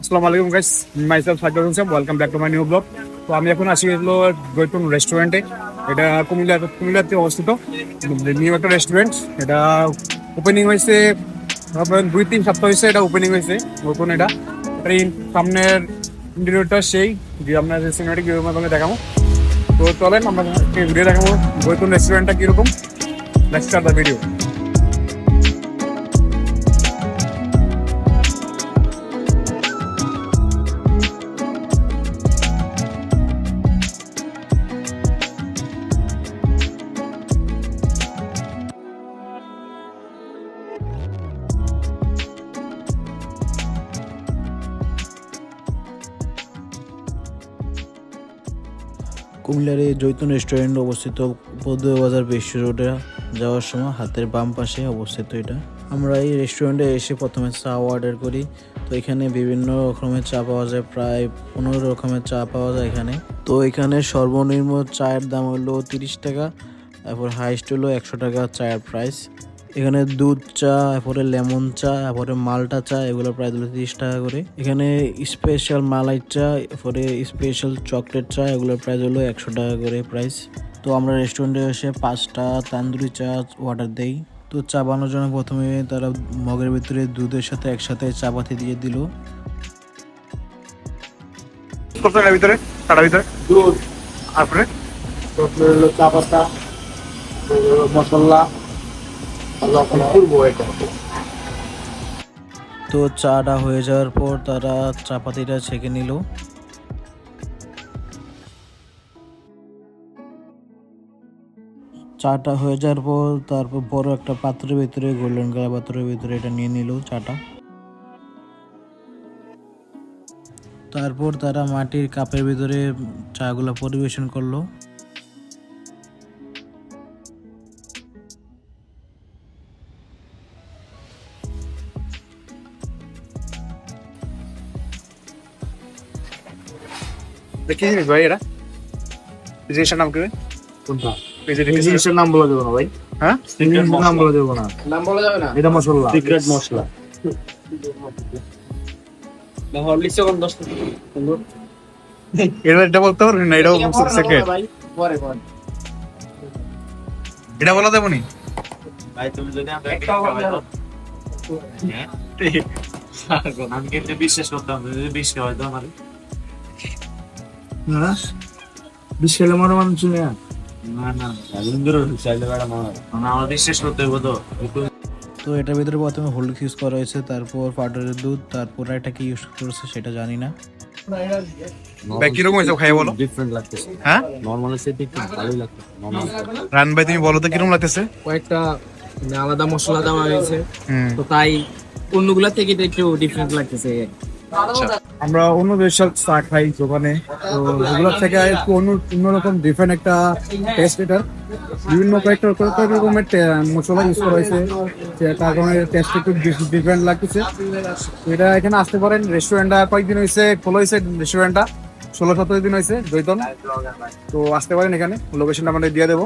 আসসালামু আলাইকুম guys myself Sajjad Hossain welcome back to my new blog তো আমি এখন আসি হলো গৈতুন রেস্টুরেন্টে এটা কুমিল্লা, কুমিল্লাতে অবস্থিত। নিউ একটা রেস্টুরেন্ট এটা ওপেনিং হয়েছে দুই তিন সপ্তাহ হয়েছে এটা ওপেনিং হয়েছে, নতুন এটা। এই সামনের ইন্টেরিয়রটা সেই, যে আপনার সিনেমাটিক মাধ্যমে দেখাবো। তো চলেন, আমরা ভিডিও দেখাবো গৈতুন রেস্টুরেন্টটা কীরকম। লেটস স্টার্ট দ্য ভিডিও কুমিল্লার এই জৈতুন রেস্টুরেন্ট অবস্থিত পদ্ম বাজার বিশ্ব রোডে যাওয়ার সময় হাতের বাম পাশে অবস্থিত এটা। আমরা এই রেস্টুরেন্টে এসে প্রথমে চা অর্ডার করি। তো এখানে বিভিন্ন রকমের চা পাওয়া যায়, প্রায় পনেরো রকমের চা পাওয়া যায় এখানে। তো এখানে সর্বনিম্ন চায়ের দাম হলো তিরিশ টাকা, তারপর হাইস্ট হলো একশো টাকা চায়ের প্রাইস এখানে দুধ চা এরপরে লেমন চা এরপরে মালটা চা এগুলো প্রায় দুটো তিরিশ টাকা করে। এখানে স্পেশাল মালাই চা এরপরে স্পেশাল চকলেট চা এগুলোর প্রাইস হলো একশো টাকা করে প্রাইস তো আমরা রেস্টুরেন্টে এসে পাঁচটা তান্দুরি চা অর্ডার দেই। তো চা বানানোর জন্য প্রথমে তারা মগের ভিতরে দুধের সাথে একসাথে চা পাতি দিয়ে দিল। ভিতরে? দুধ। তারপরে? চা পাতা মশলা। তো চাটা হয়ে যাওয়ার পর তারা চাপাতিটা ছেঁকে নিল। চাটা হয়ে যাওয়ার পর তারপর বড় একটা পাত্রের ভিতরে, গোল্ডেন কালার পাত্রের ভিতরে এটা নিয়ে নিল চাটা। তারপর তারা মাটির কাপের ভিতরে চাগুলো পরিবেশন করল। কি জিনিস ভাই এটা? জিনিসটার নাম কি কোনটা? নাম বলা যাবে না ভাই। হ্যাঁ? নাম বলা যাবে না। নাম বলা যাবে না? এটা মশলা। সিক্রেট মশলা। বলতে পারবি না এটাও সেকেন্ড এটা বলা দেবো নি? ভাই তুমি যদি একটা আমি কিন্তু বিশ্বাস করতাম যদি বিষ খাওয়াই তো আমার। না বিশ খেলে মানুষ না না না রবীন্দ্র চাইলে ম্যাডাম আমার বিশ্বাস করতে হবে তো। তো এটার ভিতরে প্রথমে হলুদ ইউজ করা হয়েছে তারপর পাউডারের দুধ তারপর এটা কি ইউজ করেছে সেটা জানি না। ভাই কীরকম হয়েছে খাই বলো? ডিফারেন্ট লাগতেছে। হ্যাঁ? নর্মাল সেটা একটু ভালোই লাগতো রান ভাই তুমি বলো তো কীরকম লাগতেছে? কয়েকটা মানে আলাদা মশলা দেওয়া হয়েছে। তো তাই অন্যগুলা থেকে একটু ডিফারেন্ট লাগতেছে। আমরা অন্য দেশের চা খাই দোকানে। তো ওগুলোর থেকে একটু অন্য অন্যরকম ডিফারেন্ট একটা টেস্ট এটা। বিভিন্ন কয়েকটা কয়েকটা রকমের মশলা ইউজ করা হয়েছে। যে তার কারণে টেস্ট একটু ডিফারেন্ট লাগতেছে। এটা এখানে আসতে পারেন। রেস্টুরেন্টটা কয়েকদিন হয়েছে খোলা হয়েছে রেস্টুরেন্টটা ষোলো সতেরো দিন হয়েছে দৈতন তো আসতে পারেন এখানে। লোকেশনটা আমাদের দিয়ে দেবো।